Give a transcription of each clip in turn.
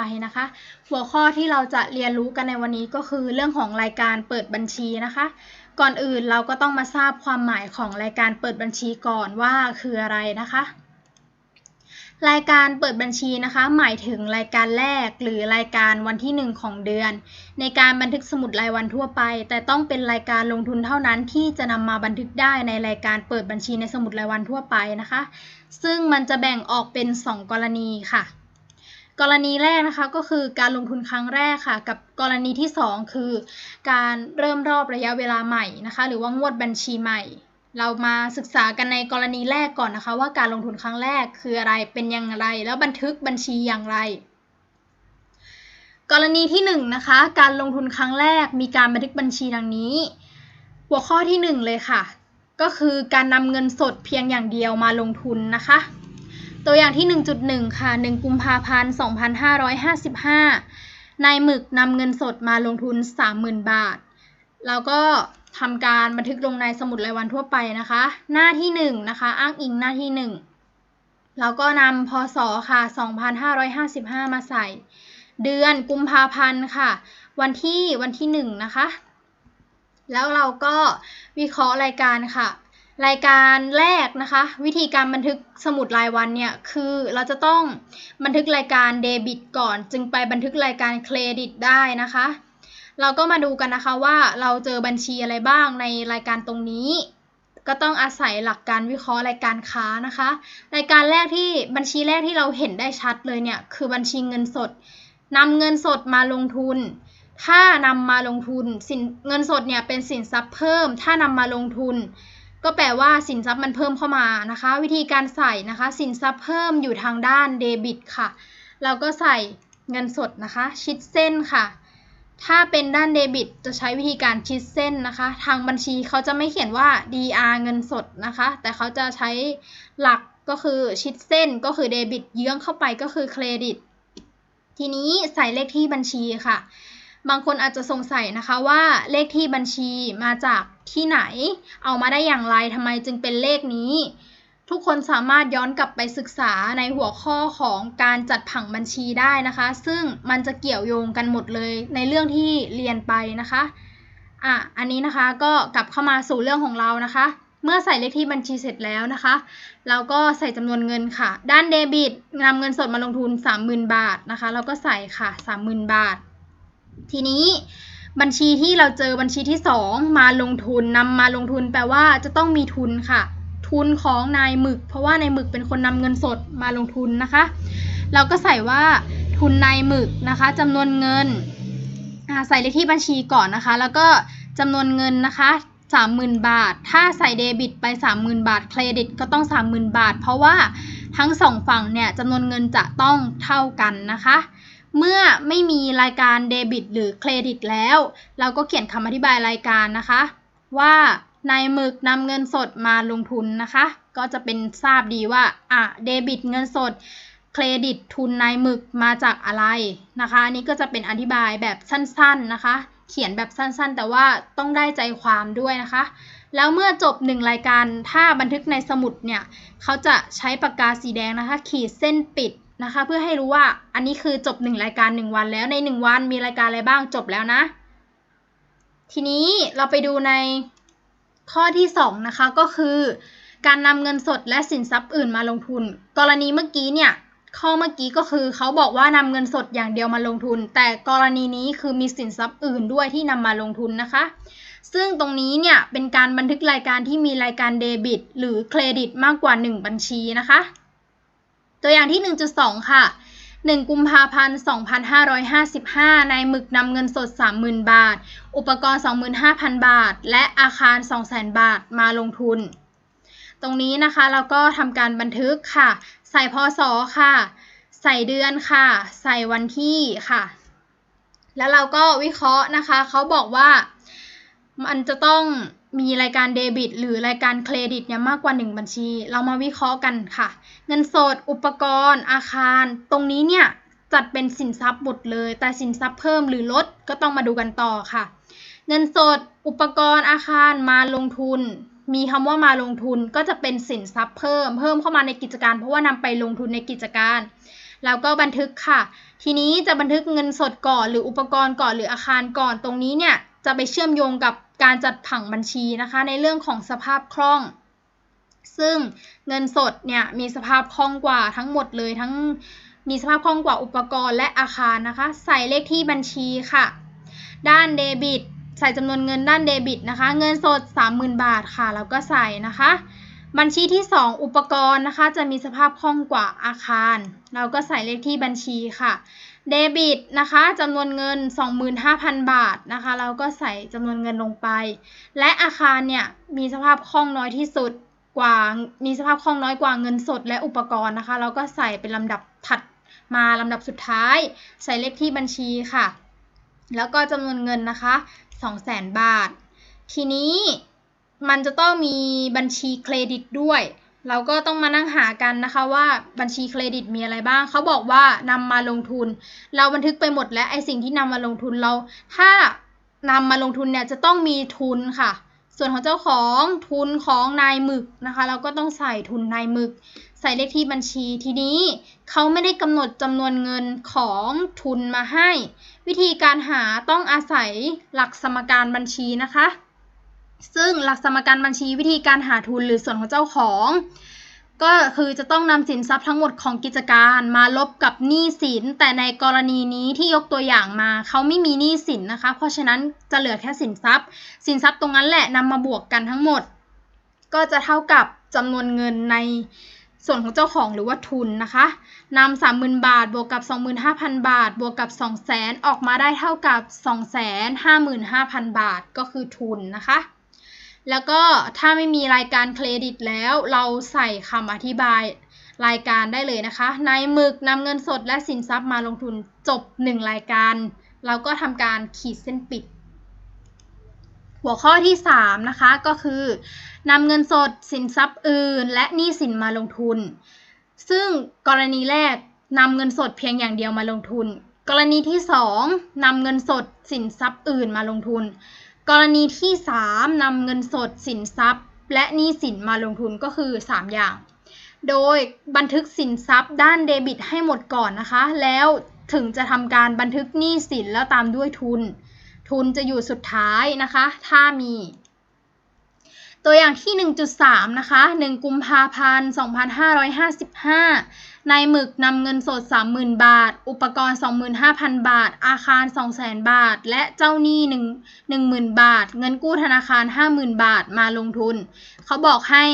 ไปนะคะ หัวข้อที่เราจะเรียนรู้กันในวันนี้ก็คือเรื่องของรายการเปิดบัญชีนะคะ ก่อนอื่นเราก็ต้องมาทราบความหมายของรายการเปิดบัญชีก่อนว่าคืออะไรนะคะ รายการเปิดบัญชีนะคะ หมายถึงรายการแรกหรือรายการวันที่ 1 ของเดือน ในการบันทึกสมุดรายวันทั่วไป แต่ต้องเป็นรายการลงทุนเท่านั้นที่จะนำมาบันทึกได้ในรายการเปิดบัญชีในสมุดรายวันทั่วไปนะคะ ซึ่งมันจะแบ่งออกเป็น 2 กรณีค่ะ กรณีแรกนะคะก็คือการลงทุนครั้งแรกค่ะ กับกรณีที่ 2 คือ การเริ่มรอบระยะเวลาใหม่นะคะ หรือว่างวดบัญชีใหม่ เรามาศึกษากันในกรณีแรกก่อนนะคะ ว่าการลงทุนครั้งแรกคืออะไรเป็นอย่างไร แล้วบันทึกบัญชีอย่างไร กรณีที่1นงนะคะ การลงทุนครั้งแรกมีการบันทึกบัญชีดังนี้ หัวข้อที่ 1 เลยค่ะ ก็คือการนำเงินสดเพียงอย่างเดียวมาลงทุนนะคะ ตัวอย่างที่ 1.1 ค่ะ 1 กุมภาพันธ์ 2555 นายหมึกนำเงินสดมาลงทุน 30,000 บาท แล้วก็ทำการบันทึกลงในสมุดรายวันทั่วไปนะคะ หน้าที่ 1 นะคะ อ้างอิงหน้าที่ 1 แล้วก็นำพศค่ะ 2555 มาใส่ เดือนกุมภาพันธ์ค่ะ วันที่วันที่ 1 นะคะ แล้วเราก็วิเคราะห์รายการค่ะ รายการแรกนะคะ วิธีการบันทึกสมุดรายวันเนี่ยคือเราจะต้องบันทึกรายการเดบิตก่อน จึงไปบันทึกรายการเครดิตได้นะคะ เราก็มาดูกันนะคะว่าเราเจอบัญชีอะไรบ้างในรายการตรงนี้ ก็ต้องอาศัยหลักการวิเคราะห์รายการค้านะคะ รายการแรกที่บัญชีแรกที่เราเห็นได้ชัดเลยเนี่ยคือบัญชีเงินสดนำเงินสดมาลงทุนถ้านำมาลงทุนสินเงินสดเนี่ยเป็นสินทรัพย์เพิ่ม ถ้านำมาลงทุน ก็แปลว่าสินทรัพย์มันเพิ่มเข้ามานะคะ วิธีการใส่นะคะ สินทรัพย์เพิ่มอยู่ทางด้านเดบิตค่ะ เราก็ใส่เงินสดนะคะ ชิดเส้นค่ะ ถ้าเป็นด้านเดบิตจะใช้วิธีการชิดเส้นนะคะ ทางบัญชีเขาจะไม่เขียนว่า DR เงินสดนะคะ แต่เขาจะใช้หลักก็คือชิดเส้นก็คือเดบิตเยื้องเข้าไปก็คือเครดิต ทีนี้ใส่เลขที่บัญชีค่ะ บางคนอาจจะสงสัยนะคะว่าเลขที่บัญชีมาจากที่ไหน เอามาได้อย่างไรทำไมจึงเป็นเลขนี้ ทุกคนสามารถย้อนกลับไปศึกษาในหัวข้อของการจัดผังบัญชีได้นะคะ ซึ่งมันจะเกี่ยวโยงกันหมดเลยในเรื่องที่เรียนไปนะคะอะอันนี้นะคะก็กลับเข้ามาสู่เรื่องของเรานะคะ เมื่อใส่เลขที่บัญชีเสร็จแล้วนะคะ เราก็ใส่จำนวนเงินค่ะ ด้านเดบิตนำเงินสดมาลงทุน 30,000 บาทนะคะ เราก็ใส่ค่ะ 30,000 บาท ทีนี้บัญชีที่เราเจอบัญชีที่ 2 มาลงทุนนำมาลงทุนแปลว่าจะต้องมีทุนค่ะ ทุนของนายหมึก เพราะว่านายหมึกเป็นคนนำเงินสดมาลงทุนนะคะ เราก็ใส่ว่าทุนนายหมึกนะคะจำนวนเงินใส่เลขที่บัญชีก่อนนะคะ แล้วก็จำนวนเงินนะคะ30,000 บาท ถ้าใส่เดบิตไป 30,000 บาท เครดิตก็ต้อง 30,000 บาท เพราะว่าทั้งสองฝั่งเนี่ยจำนวนเงินจะต้องเท่ากันนะคะ เมื่อไม่มีรายการเดบิตหรือเครดิตแล้ว เราก็เขียนคำอธิบายรายการนะคะ ว่านายหมึกนำเงินสดมาลงทุนนะคะ ก็จะเป็นทราบดีว่าอะเดบิตเงินสดเครดิตทุนนายหมึกมาจากอะไรนะคะอันนี้ก็จะเป็นอธิบายแบบสั้นๆนะคะ เขียนแบบสั้นๆ แต่ว่าต้องได้ใจความด้วยนะคะ แล้วเมื่อจบหนึ่งรายการถ้าบันทึกในสมุดเนี่ยเขาจะใช้ปากกาสีแดงนะคะ ขีดเส้นปิด นะคะ เพื่อให้รู้ว่าอันนี้คือจบหนึ่งรายการหนึ่งวันแล้วในหนึ่งวันมีรายการอะไรบ้างจบแล้วนะ ทีนี้เราไปดูในข้อที่ 2 นะคะก็คือ การนำเงินสดและสินทรัพย์อื่นมาลงทุน กรณีเมื่อกี้เนี่ยข้อเมื่อกี้ก็คือเขาบอกว่านำเงินสดอย่างเดียวมาลงทุน แต่กรณีนี้คือมีสินทรัพย์อื่นด้วยที่นำมาลงทุนนะคะ ซึ่งตรงนี้เนี่ยเป็นการบันทึกรายการที่มีรายการเดบิต หรือเครดิตมากกว่า 1 บัญชีนะคะ ตัวอย่างที่ 1.2 ค่ะ 1 กุมภาพันธ์ 2555 นายหมึกนำเงินสด 30,000 บาท อุปกรณ์ 25,000 บาท และอาคาร 200,000 บาทมาลงทุน ตรงนี้นะคะเราก็ทำการบันทึกค่ะ ใส่พศค่ะ ใส่เดือนค่ะ ใส่วันที่ค่ะ แล้วเราก็วิเคราะห์นะคะ เขาบอกว่ามันจะต้อง มีรายการเดบิต หรือรายการเครดิตเนี่ยมากกว่า 1 บัญชี เรามาวิเคราะห์กันค่ะ เงินสด อุปกรณ์ อาคาร ตรงนี้เนี่ยจัดเป็นสินทรัพย์หมดเลย แต่สินทรัพย์เพิ่มหรือลดก็ต้องมาดูกันต่อค่ะ เงินสด อุปกรณ์ อาคาร มาลงทุน มีคำว่ามาลงทุนก็จะเป็นสินทรัพย์เพิ่ม เพิ่มเข้ามาในกิจการ เพราะว่านำไปลงทุนในกิจการ แล้วก็บันทึกค่ะ ทีนี้จะบันทึกเงินสดก่อน หรืออุปกรณ์ก่อนหรืออาคารก่อน ตรงนี้เนี่ย จะไปเชื่อมโยงกับการจัดผังบัญชีนะคะ ในเรื่องของสภาพคล่อง ซึ่งเงินสดเนี่ยมีสภาพคล่องกว่าทั้งหมดเลยทั้งมีสภาพคล่องกว่าอุปกรณ์และอาคารนะคะ ใส่เลขที่บัญชีค่ะ ด้านเดบิต ใส่จำนวนเงินด้านเดบิตนะคะ เงินสด 30,000 บาทค่ะ แล้วก็ใส่นะคะ บัญชีที่ 2 อุปกรณ์นะคะ จะมีสภาพคล่องกว่าอาคาร เราก็ใส่เลขที่บัญชีค่ะ เดบิตนะคะจำนวนเงิน 25,000 บาทนะคะเราก็ใส่จำนวนเงินลงไป และอาคารเนี่ยมีสภาพคล่องน้อยที่สุดกว่ามีสภาพคล่องน้อยกว่าเงินสดและอุปกรณ์นะคะ เราก็ใส่เป็นลำดับถัดมาลำดับสุดท้าย ใส่เลขที่บัญชีค่ะ แล้วก็จำนวนเงินนะคะ200,000 บาท ทีนี้มันจะต้องมีบัญชีเครดิตด้วย เราก็ต้องมานั่งหากันนะคะว่าบัญชีเครดิตมีอะไรบ้าง เขาบอกว่านำมาลงทุน เราบันทึกไปหมดแล้วไอสิ่งที่นำมาลงทุนเรา ถ้านำมาลงทุนเนี่ยจะต้องมีทุนค่ะ ส่วนของเจ้าของทุนของนายหมึกนะคะ เราก็ต้องใส่ทุนนายหมึก ใส่เลขที่บัญชีทีนี้เขาไม่ได้กำหนดจำนวนเงินของทุนมาให้ วิธีการหาต้องอาศัยหลักสมการบัญชีนะคะ ซึ่งหลักสมการบัญชีวิธีการหาทุนหรือส่วนของเจ้าของ ก็คือจะต้องนำสินทรัพย์ทั้งหมดของกิจการมาลบกับหนี้สิน แต่ในกรณีนี้ที่ยกตัวอย่างมาเขาไม่มีหนี้สินนะคะ เพราะฉะนั้นจะเหลือแค่สินทรัพย์ สินทรัพย์ตรงนั้นแหละนำมาบวกกันทั้งหมด ก็จะเท่ากับจำนวนเงินในส่วนของเจ้าของหรือว่าทุนนะคะนำสามหมื่นบาท บวกกับ 25,000 บาท บวกกับ 200,000 ออกมาได้เท่ากับ 255,000 บาท ก็คือทุนนะคะ แล้วก็ถ้าไม่มีรายการเครดิตแล้ว เราใส่คำอธิบายรายการได้เลยนะคะ ในหมึกนำเงินสดและสินทรัพย์มาลงทุนจบ 1 รายการ เราก็ทำการขีดเส้นปิด หัวข้อที่ 3 นะคะก็คือนำเงินสดสินทรัพย์อื่น และหนี้สินมาลงทุน ซึ่งกรณีแรกนำเงินสดเพียงอย่างเดียวมาลงทุน กรณีที่ 2นำเงินสดสินทรัพย์อื่นมาลงทุน กรณีที่ 3นำเงินสดสินทรัพย์ และหนี้สินมาลงทุนก็คือ 3 อย่าง โดยบันทึกสินทรัพย์ด้านเดบิตให้หมดก่อนนะคะ แล้วถึงจะทำการบันทึกหนี้สินแล้วตามด้วยทุน ทุนจะอยู่สุดท้ายนะคะ ถ้ามี ตัวอย่างที่ 1.3 นะคะ 1 กุมภาพันธ์ 2555 นายหมึกนำเงินสด 30,000 บาท อุปกรณ์ 25,000 บาท อาคาร 200,000 บาท และเจ้าหนี้1 10,000 บาท เงินกู้ธนาคาร 50,000 บาทมาลงทุน เขาบอกให้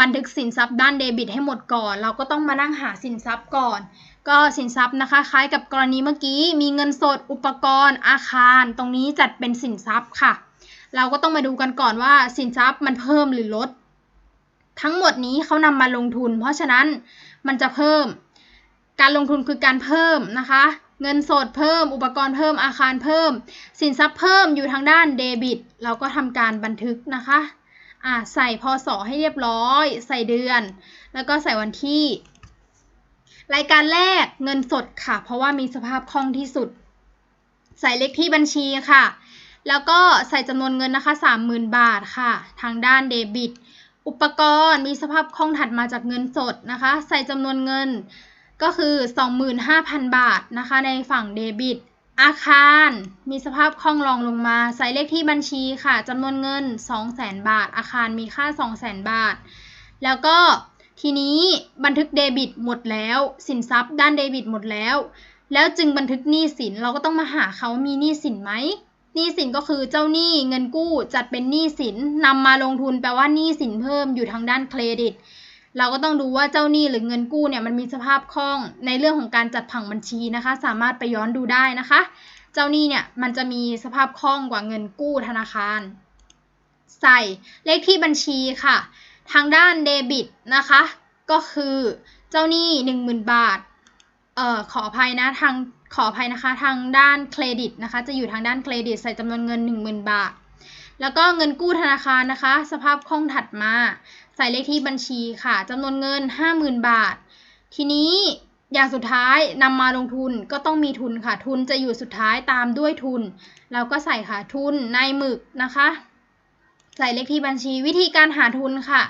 บันทึกสินทรัพย์ด้านเดบิตให้หมดก่อน เราก็ต้องมานั่งหาสินทรัพย์ก่อน ก็สินทรัพย์นะคะ คล้ายกับกรณีเมื่อกี้ มีเงินสดอุปกรณ์อาคาร ตรงนี้จัดเป็นสินทรัพย์ค่ะ เราก็ต้องมาดูกันก่อนว่าสินทรัพย์มันเพิ่มหรือลด ทั้งหมดนี้เขานำมาลงทุน เพราะฉะนั้นมันจะเพิ่ม การลงทุนคือการเพิ่มนะคะ เงินสดเพิ่ม อุปกรณ์เพิ่มอาคารเพิ่ม สินทรัพย์เพิ่มอยู่ทางด้านเดบิต เราก็ทำการบันทึกนะคะอ่าใส่พศให้เรียบร้อย ใส่เดือน แล้วก็ใส่วันที่ รายการแรกเงินสดค่ะ เพราะว่ามีสภาพคล่องที่สุด ใส่เลขที่บัญชีค่ะ แล้วก็ใส่จำนวนเงินนะคะ 30,000 บาทค่ะ ทางด้านเดบิต อุปกรณ์มีสภาพคล่องถัดมาจากเงินสดนะคะ ใส่จำนวนเงินก็คือ 25,000 บาทนะคะ ในฝั่งเดบิต อาคาร มีสภาพคล่องรองลงมา ใส่เลขที่บัญชีค่ะจำนวนเงิน 200,000 บาท อาคารมีค่า 200,000 บาท แล้วก็ ทีนี้บันทึกเดบิตหมดแล้ว สินทรัพย์ด้านเดบิตหมดแล้ว แล้วจึงบันทึกหนี้สินเราก็ต้องมาหาเขามีหนี้สินไหมหนี้สินก็คือเจ้าหนี้เงินกู้จัดเป็นหนี้สินนำมาลงทุนแปลว่าหนี้สินเพิ่มอยู่ทางด้านเครดิต เราก็ต้องดูว่าเจ้าหนี้หรือเงินกู้เนี่ยมันมีสภาพคล่องในเรื่องของการจัดผังบัญชีนะคะ สามารถไปย้อนดูได้นะคะ เจ้าหนี้เนี่ยมันจะมีสภาพคล่องกว่าเงินกู้ธนาคาร ใส่เลขที่บัญชีค่ะ ทางด้านเดบิตนะคะ ก็คือเจ้าหนี้ 10,000 บาท เอ่อขออภัยนะทางขออภัยนะคะทางด้านเครดิตนะคะ จะอยู่ทางด้านเครดิตใส่จำนวนเงิน 10,000 บาท แล้วก็เงินกู้ธนาคารนะคะ สภาพคล่องถัดมา ใส่เลขที่บัญชีค่ะจำนวนเงิน 50,000 บาท ทีนี้อย่างสุดท้ายนำมาลงทุนก็ต้องมีทุนค่ะ ทุนจะอยู่สุดท้ายตามด้วยทุน เราก็ใส่ค่ะทุนในหมึกนะคะ ใส่เลขที่บัญชีวิธีการหาทุนค่ะ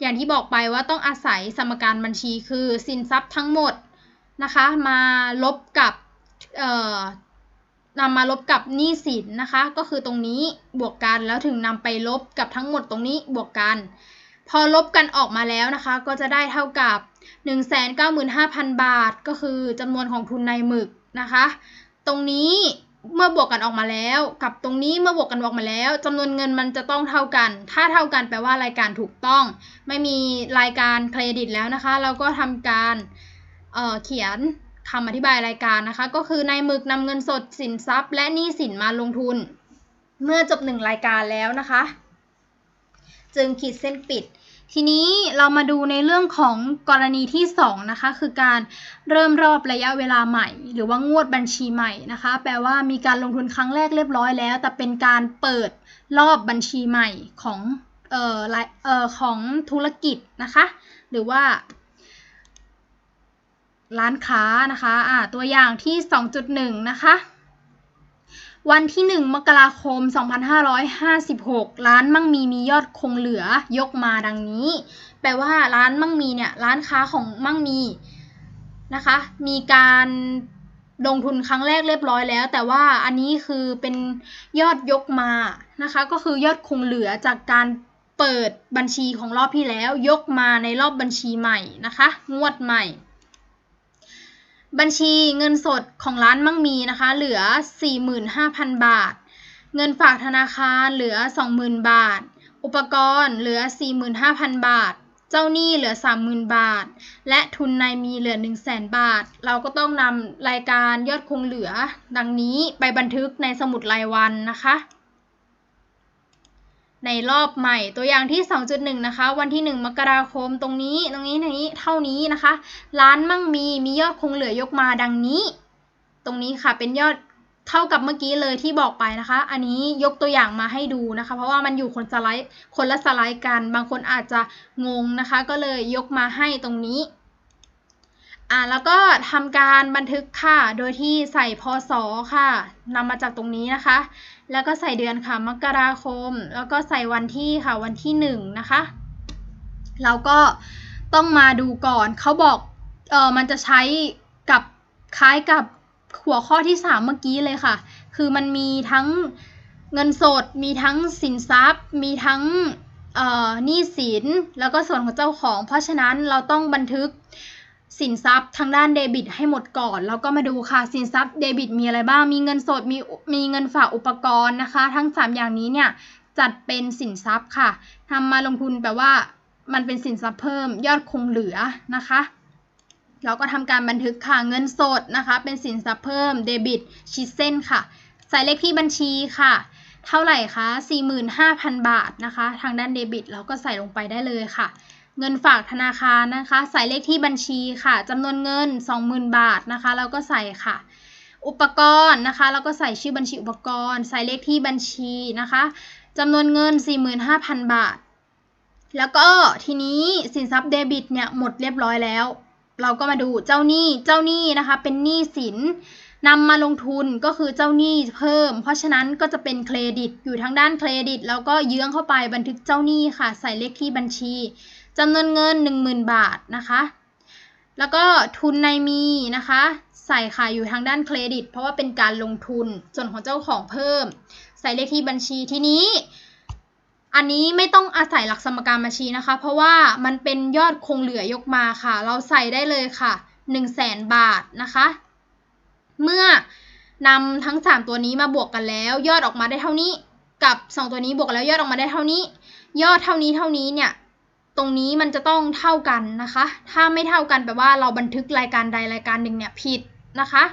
อย่างที่บอกไปว่าต้องอาศัยสมการบัญชีคือสินทรัพย์ทั้งหมดนะคะ มาลบกับเอ่อนำมาลบกับหนี้สินนะคะ ก็คือตรงนี้บวกกันแล้วถึงนำไปลบกับทั้งหมดตรงนี้บวกกัน พอลบกันออกมาแล้วนะคะ ก็จะได้เท่ากับ 195,000 บาท ก็คือจำนวนของทุนในหมึกนะคะ ตรงนี้ เมื่อบวกกันออกมาแล้ว กับตรงนี้เมื่อบวกกันออกมาแล้วจำนวนเงินมันจะต้องเท่ากัน ถ้าเท่ากันแปลว่ารายการถูกต้อง ไม่มีรายการเครดิตแล้วนะคะ เราก็ทำการเเขียนคำอธิบายรายการนะคะ ก็คือในหมึกนำเงินสดสินทรัพย์ และหนี้สินมาลงทุน เมื่อจบหนึ่งรายการแล้วนะคะ จึงขีดเส้นปิด ทีนี้เรามาดูในเรื่องของกรณีที่ 2 นะคะ คือการเริ่มรอบระยะเวลาใหม่ หรือว่างวดบัญชีใหม่นะคะ แปลว่ามีการลงทุนครั้งแรกเรียบร้อยแล้ว แต่เป็นการเปิดรอบบัญชีใหม่ของเอ่อเอ่อของธุรกิจนะคะ หรือว่า ร้านค้านะคะอ่าตัวอย่างที่ 2.1 นะคะ วันที่ 1 มกราคม 2556 ร้านมั่งมีมียอดคงเหลือยกมาดังนี้ แปลว่าร้านมั่งมีเนี่ยร้านค้าของมั่งมีนะคะ มีการลงทุนครั้งแรกเรียบร้อยแล้ว แต่ว่าอันนี้คือเป็นยอดยกมานะคะ ก็คือยอดคงเหลือจากการเปิดบัญชีของรอบที่แล้ว ยกมาในรอบบัญชีใหม่นะคะ งวดใหม่ บัญชีเงินสดของร้านมั่งมีนะคะ เหลือ 45,000 บาท เงินฝากธนาคารเหลือ 20,000 บาท อุปกรณ์เหลือ 45,000 บาท เจ้าหนี้เหลือ 30,000 บาท และทุนในมีเหลือ 100,000 บาท เราก็ต้องนำรายการยอดคงเหลือ ดังนี้ไปบันทึกในสมุดรายวันนะคะ ในรอบใหม่ตัวอย่างที่ 2.1 นะคะ วันที่ 1 มกราคมตรงนี้ตรงนี้ตรงนี้เท่านี้นะคะ ร้านมั่งมีมียอดคงเหลือยกมาดังนี้ ตรงนี้ค่ะเป็นยอดเท่ากับเมื่อกี้เลยที่บอกไปนะคะ อันนี้ยกตัวอย่างมาให้ดูนะคะ เพราะว่ามันอยู่คนสไลด์คนละสไลด์กัน บางคนอาจจะงงนะคะ ก็เลยยกมาให้ตรงนี้อ่าแล้วก็ทำการบันทึกค่ะ โดยที่ใส่พศค่ะนำมาจากตรงนี้นะคะ แล้วก็ใส่เดือนค่ะ มกราคม แล้วก็ใส่วันที่ค่ะวันที่หนึ่งนะคะ เราก็ต้องมาดูก่อน เขาบอก เออมันจะใช้กับคล้ายกับหัวข้อที่สามเมื่อกี้เลยค่ะ คือมันมีทั้งเงินสด มีทั้งสินทรัพย์ มีทั้งหนี้สิน แล้วก็ส่วนของเจ้าของ เพราะฉะนั้นเราต้องบันทึก สินทรัพย์ทางด้านเดบิตให้หมดก่อน แล้วก็มาดูค่ะ สินทรัพย์เดบิตมีอะไรบ้าง มีเงินสด มีมีเงินฝากอุปกรณ์นะคะ ทั้ง 3 อย่างนี้เนี่ยจัดเป็นสินทรัพย์ค่ะทำมาลงทุนแปลว่ามันเป็นสินทรัพย์เพิ่มยอดคงเหลือนะคะเราก็ทำการบันทึกค่ะเงินสดนะคะ เป็นสินทรัพย์เพิ่มเดบิตชิดเส้นค่ะ ใส่เลขที่บัญชีค่ะ เท่าไหร่คะ45,000 บาทนะคะ ทางด้านเดบิตเราก็ใส่ลงไปได้เลยค่ะ เงินฝากธนาคารนะคะ ใส่เลขที่บัญชีค่ะจำนวนเงิน 20,000 บาทนะคะเราก็ใส่ค่ะ อุปกรณ์นะคะเราก็ใส่ชื่อบัญชีอุปกรณ์ ใส่เลขที่บัญชีนะคะจำนวนเงิน 45,000 บาท แล้วก็ทีนี้สินทรัพย์เดบิตเนี่ยหมดเรียบร้อยแล้ว เราก็มาดูเจ้าหนี้เจ้าหนี้นะคะ เป็นหนี้สินนำมาลงทุนก็คือเจ้าหนี้เพิ่ม เพราะฉะนั้นก็จะเป็นเครดิตอยู่ทางด้านเครดิต แล้วก็เยื้องเข้าไปบันทึกเจ้าหนี้ค่ะ ใส่เลขที่บัญชี จำนวนเงิน 10,000 บาทนะคะ แล้วก็ทุนในมีนะคะ ใส่ค่ะอยู่ทางด้านเครดิต เพราะว่าเป็นการลงทุนส่วนของเจ้าของเพิ่ม ใส่เลขที่บัญชีทีนี้ อันนี้ไม่ต้องอาศัยหลักสมการบัญชีนะคะ เพราะว่ามันเป็นยอดคงเหลือยกมาค่ะ เราใส่ได้เลยค่ะ1 0 0 0 0แสนบาทนะคะ เมื่อนำทั้ง 3 ตัวนี้มาบวกกันแล้ว ยอดออกมาได้เท่านี้ กับ 2 ตัวนี้บวกกันแล้วยอดออกมาได้เท่านี้ ยอดเท่านี้เท่านี้เนี่ย ตรงนี้มันจะต้องเท่ากันนะคะ ถ้าไม่เท่ากันแปลว่าเราบันทึกรายการใดรายการหนึ่งเนี่ยผิดนะคะ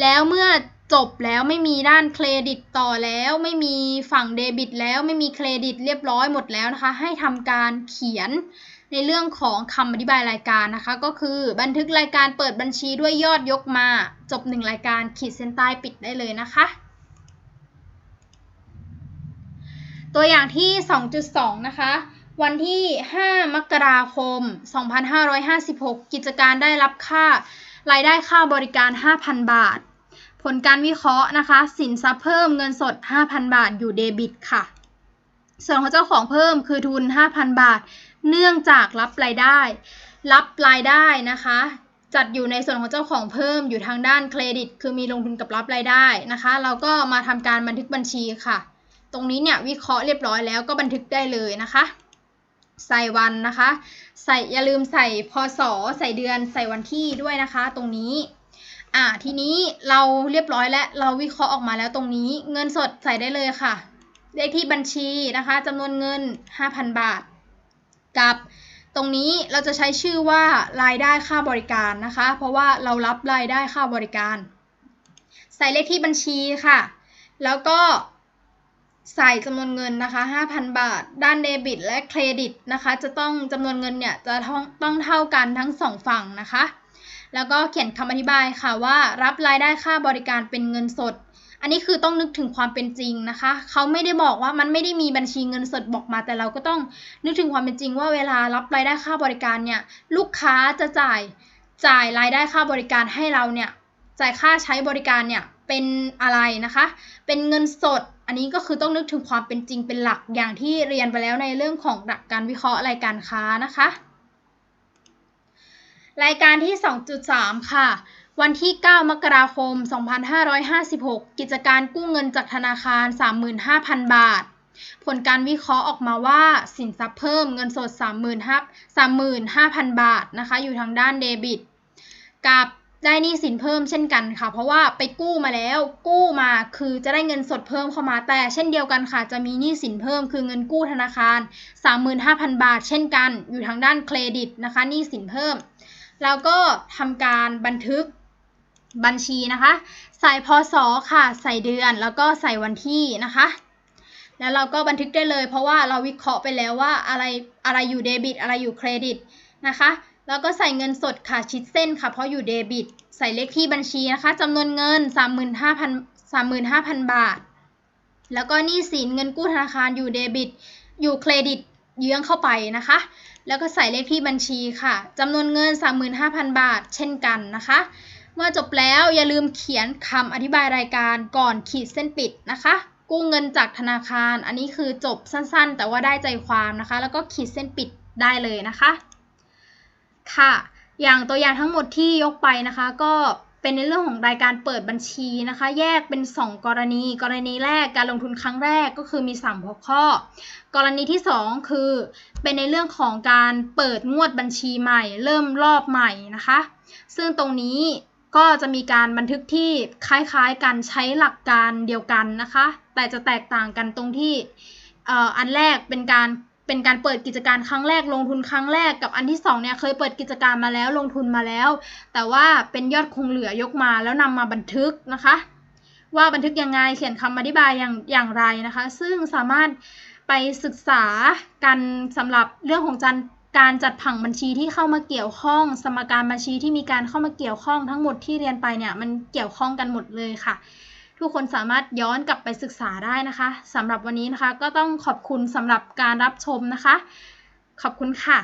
แล้วเมื่อจบแล้วไม่มีด้านเครดิตต่อแล้ว ไม่มีฝั่งเดบิตแล้วไม่มีเครดิตเรียบร้อยหมดแล้วนะคะ ให้ทำการเขียนในเรื่องของคำอธิบายรายการนะคะ ก็คือบันทึกรายการเปิดบัญชีด้วยยอดยกมา จบหนึ่งรายการขีดเส้นใต้ปิดได้เลยนะคะ ตัวอย่างที่ 2.2 นะคะ วันที่ 5 มกราคม 2556 กิจการได้รับค่ารายได้ค่าบริการ 5,000 บาท ผลการวิเคราะห์นะคะ สินทรัพย์เพิ่มเงินสด 5,000 บาทอยู่เดบิตค่ะ ส่วนของเจ้าของเพิ่มคือทุน 5,000 บาท เนื่องจากรับรายได้ รับรายได้นะคะ จัดอยู่ในส่วนของเจ้าของเพิ่มอยู่ทางด้านเครดิต คือมีลงทุนกับรับรายได้นะคะ เราก็มาทำการบันทึกบัญชีค่ะ ตรงนี้เนี่ยวิเคราะห์เรียบร้อยแล้วก็บันทึกได้เลยนะคะ ใส่วันนะคะ ใส่อย่าลืมใส่พศใส่เดือนใส่วันที่ด้วยนะคะ ตรงนี้อ่าทีนี้เราเรียบร้อยแล้วเราวิเคราะห์ออกมาแล้วตรงนี้เงินสดใส่ได้เลยค่ะเลขที่บัญชีนะคะจำนวนเงิน 5,000 บาท กับตรงนี้เราจะใช้ชื่อว่ารายได้ค่าบริการนะคะ เพราะว่าเรารับรายได้ค่าบริการ ใส่เลขที่บัญชีค่ะ แล้วก็ ใส่จำนวนเงินนะคะ 5,000 บาท ด้านเดบิตและเครดิตนะคะ จะต้องจำนวนเงินเนี่ยจะต้องต้องเท่ากันทั้งสองฝั่งนะคะ แล้วก็เขียนคำอธิบายค่ะว่ารับรายได้ค่าบริการเป็นเงินสด อันนี้คือต้องนึกถึงความเป็นจริงนะคะ เขาไม่ได้บอกว่ามันไม่ได้มีบัญชีเงินสดบอกมา แต่เราก็ต้องนึกถึงความเป็นจริง ว่าเวลารับรายได้ค่าบริการเนี่ยลูกค้าจะจ่ายจ่ายรายได้ค่าบริการให้เราเนี่ย จ่ายค่าใช้บริการเนี่ยเป็นอะไรนะคะ เป็นเงินสด อันนี้ก็คือต้องนึกถึงความเป็นจริงเป็นหลักอย่างที่เรียนไปแล้วในเรื่องของหลักการวิเคราะห์รายการค้านะคะ รายการที่ 2.3 ค่ะ วันที่ 9 มกราคม 2556 กิจการกู้เงินจากธนาคาร 35,000 บาท ผลการวิเคราะห์ออกมาว่าสินทรัพย์เพิ่มเงินสด 35,000 บาทนะคะ อยู่ทางด้านเดบิต กับ ได้หนี้สินเพิ่มเช่นกันค่ะ เพราะว่าไปกู้มาแล้ว กู้มาคือจะได้เงินสดเพิ่มเข้ามาแต่เช่นเดียวกันค่ะ จะมีหนี้สินเพิ่มคือเงินกู้ธนาคาร 35,000 บาท เช่นกัน อยู่ทางด้านเครดิตนะคะหนี้สินเพิ่ม แล้วก็ทำการบันทึกบัญชีนะคะ ใส่พศค่ะ ใส่เดือนแล้วก็ใส่วันที่นะคะ แล้วเราก็บันทึกได้เลย เพราะว่าเราวิเคราะห์ไปแล้วว่าอะไรอะไรอยู่เดบิต อะไรอยู่เครดิตนะคะ แล้วก็ใส่เงินสดค่ะชิดเส้นค่ะ เพราะอยู่เดบิต ใส่เลขที่บัญชีนะคะจำนวนเงิน 35,000 35,000 บาท แล้วก็หนี้สินเงินกู้ธนาคารอยู่เดบิต อยู่เครดิตเยื้องเข้าไปนะคะ แล้วก็ใส่เลขที่บัญชีค่ะจำนวนเงิน 35,000 บาท เช่นกันนะคะ เมื่อจบแล้วอย่าลืมเขียนคำอธิบายรายการก่อนขีดเส้นปิดนะคะ กู้เงินจากธนาคาร อันนี้คือจบสั้นๆ แต่ว่าได้ใจความนะคะ แล้วก็ขีดเส้นปิดได้เลยนะคะ ค่ะ อย่างตัวอย่างทั้งหมดที่ยกไปนะคะ ก็เป็นในเรื่องของรายการเปิดบัญชีนะคะ แยกเป็น 2 กรณี กรณีแรกการลงทุนครั้งแรกก็คือมี 3 หัวข้อ กรณีที่ 2 คือ เป็นในเรื่องของการเปิดงวดบัญชีใหม่ เริ่มรอบใหม่นะคะ ซึ่งตรงนี้ก็จะมีการบันทึกที่คล้ายๆกันใช้หลักการเดียวกันนะคะ แต่จะแตกต่างกันตรงที่อันแรกเป็นการ เป็นการเปิดกิจการครั้งแรกลงทุนครั้งแรกกับอันที่2เนี่ยเคยเปิดกิจการมาแล้วลงทุนมาแล้ว แต่ว่าเป็นยอดคงเหลือยกมาแล้วนำมาบันทึกนะคะ ว่าบันทึกยังไงเขียนคำอธิบายอย่างอย่างไรนะคะ ซึ่งสามารถไปศึกษากันสำหรับเรื่องของการการจัดผังบัญชีที่เข้ามาเกี่ยวข้อง สมการบัญชีที่มีการเข้ามาเกี่ยวข้องทั้งหมดที่เรียนไปเนี่ยมันเกี่ยวข้องกันหมดเลยค่ะ ทุกคนสามารถย้อนกลับไปศึกษาได้นะคะสำหรับวันนี้นะคะ ก็ต้องขอบคุณสำหรับการรับชมนะคะ ขอบคุณค่ะ